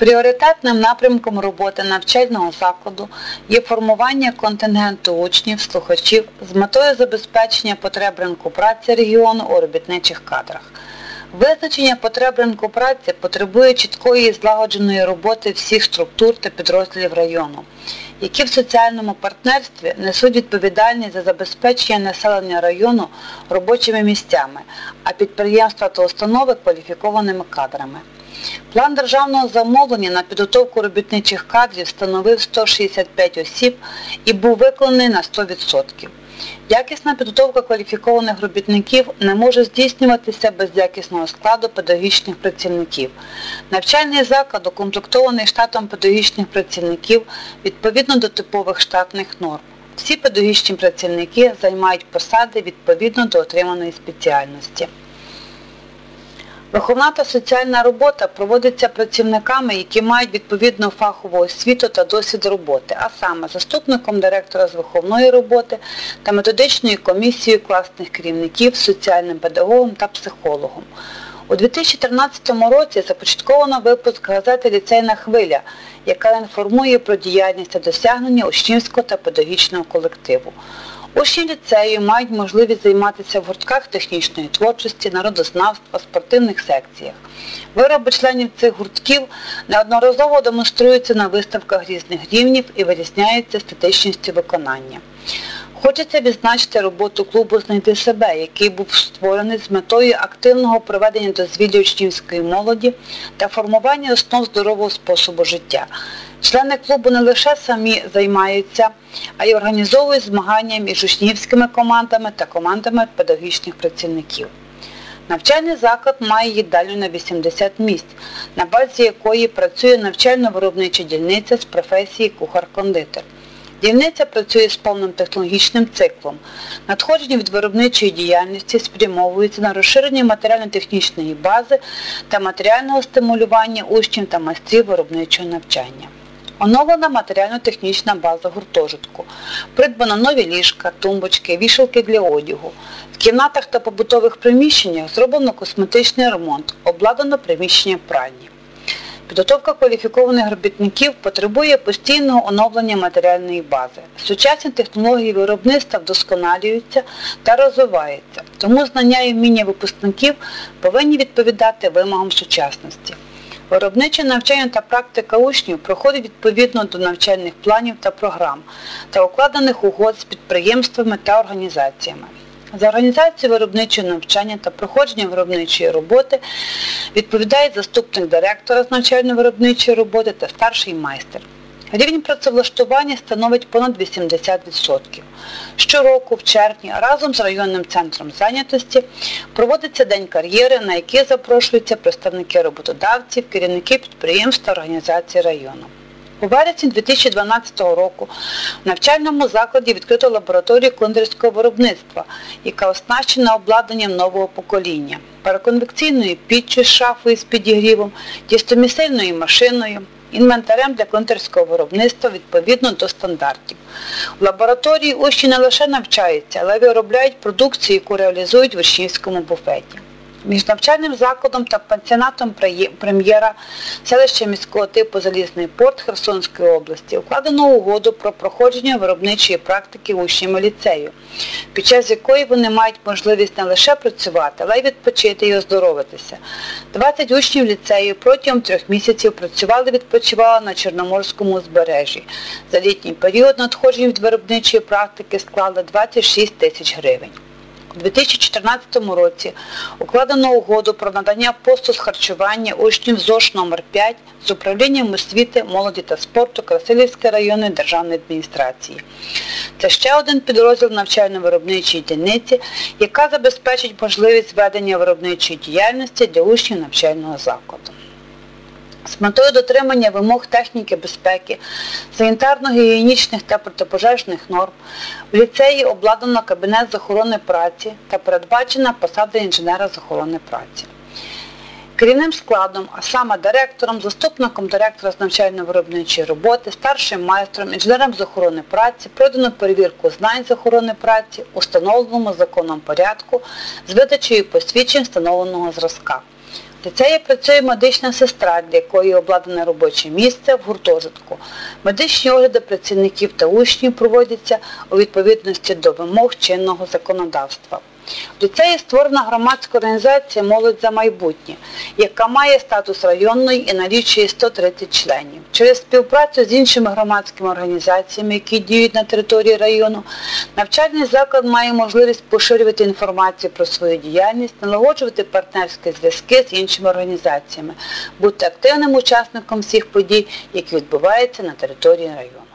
Пріоритетним напрямком роботи навчального закладу є формування контингенту учнів, слухачів з метою забезпечення потреб ринку праці регіону у робітничих кадрах. Визначення потреб ринку праці потребує чіткої і злагодженої роботи всіх структур та підрозділів району, які в соціальному партнерстві несуть відповідальність за забезпечення населення району робочими місцями, а підприємства та установи кваліфікованими кадрами. План державного замовлення на підготовку робітничих кадрів становив 165 осіб і був виконаний на 100%. Якісна підготовка кваліфікованих робітників не може здійснюватися без якісного складу педагогічних працівників. Навчальний заклад укомплектований штатом педагогічних працівників відповідно до типових штатних норм. Всі педагогічні працівники займають посади відповідно до отриманої спеціальності. Виховна та соціальна робота проводиться працівниками, які мають відповідну фахову освіту та досвід роботи, а саме заступником директора з виховної роботи та методичною комісією класних керівників, соціальним педагогом та психологом. У 2013 році започатковано випуск газети Ліцейна хвиля, яка інформує про діяльність та досягнення учнівського та педагогічного колективу. Учні ліцею мають можливість займатися в гуртках технічної творчості, народознавства, спортивних секціях. Вироби членів цих гуртків неодноразово демонструються на виставках різних рівнів і вирізняються статичністю виконання. Хочеться відзначити роботу клубу Знайти себе, який був створений з метою активного проведення дозвілля учнівської молоді та формування основ здорового способу життя. Члени клубу не лише самі займаються, а й організовують змагання між учнівськими командами та командами педагогічних працівників. Навчальний заклад має їдальню на 80 місць, на базі якої працює навчально-виробнича дільниця з професії кухар-кондитер. Дільниця працює з повним технологічним циклом. Надходження від виробничої діяльності спрямовується на розширення матеріально-технічної бази та матеріального стимулювання учнів та майстрів виробничого навчання. Оновлена матеріально-технічна база гуртожитку. Придбано нові ліжка, тумбочки, вішалки для одягу. В кімнатах та побутових приміщеннях зроблено косметичний ремонт, обладнано приміщення пральні. Підготовка кваліфікованих робітників потребує постійного оновлення матеріальної бази. Сучасні технології виробництва вдосконалюються та розвиваються, тому знання і вміння випускників повинні відповідати вимогам сучасності. Виробниче навчання та практика учнів проходить відповідно до навчальних планів та програм та укладених угод з підприємствами та організаціями. За організацію виробничого навчання та проходження виробничої роботи відповідають заступник директора з навчально-виробничої роботи та старший майстер. Рівень працевлаштування становить понад 80%. Щороку, в червні, разом з районним центром зайнятості проводиться День кар'єри, на який запрошуються представники роботодавців, керівники підприємств та організацій району. У вересні 2012 року в навчальному закладі відкрито лабораторію кондитерського виробництва, яка оснащена обладнанням нового покоління, параконвекційною піччю з шафою з підігрівом, тістомісильною машиною, інвентарем для кондитерського виробництва відповідно до стандартів. В лабораторії учні не лише навчаються, але й виробляють продукцію, яку реалізують в учнівському буфеті. Між навчальним закладом та пансіонатом прем'єра селища міського типу Залізний порт Херсонської області укладено угоду про проходження виробничої практики учнями ліцею, під час якої вони мають можливість не лише працювати, але й відпочити і оздоровитися. 20 учнів ліцею протягом трьох місяців працювали і відпочивали на Чорноморському узбережжі. За літній період надходження від виробничої практики склали 26 тисяч гривень. У 2014 році укладено угоду про надання посту з харчування учнів ЗОШ номер 5 з управлінням освіти, молоді та спорту Красилівської районної державної адміністрації. Це ще один підрозділ навчально-виробничої дільниці, яка забезпечить можливість ведення виробничої діяльності для учнів навчального закладу. З метою дотримання вимог техніки безпеки, санітарно-гігієнічних та протипожежних норм в ліцеї обладнано кабінет з охорони праці та передбачена посада інженера з охорони праці. Керівним складом, а саме директором, заступником директора з навчально-виробничої роботи, старшим майстром, інженером з охорони праці пройдено перевірку знань з охорони праці у встановленому законом порядку з видачею посвідчень встановленого зразка. В ліцеї працює медична сестра, для якої обладнане робоче місце в гуртожитку. Медичні огляди працівників та учнів проводяться у відповідності до вимог чинного законодавства. В ліцеї створена громадська організація Молодь за майбутнє, яка має статус районної і налічує 130 членів. Через співпрацю з іншими громадськими організаціями, які діють на території району, навчальний заклад має можливість поширювати інформацію про свою діяльність, налагоджувати партнерські зв'язки з іншими організаціями, бути активним учасником всіх подій, які відбуваються на території району.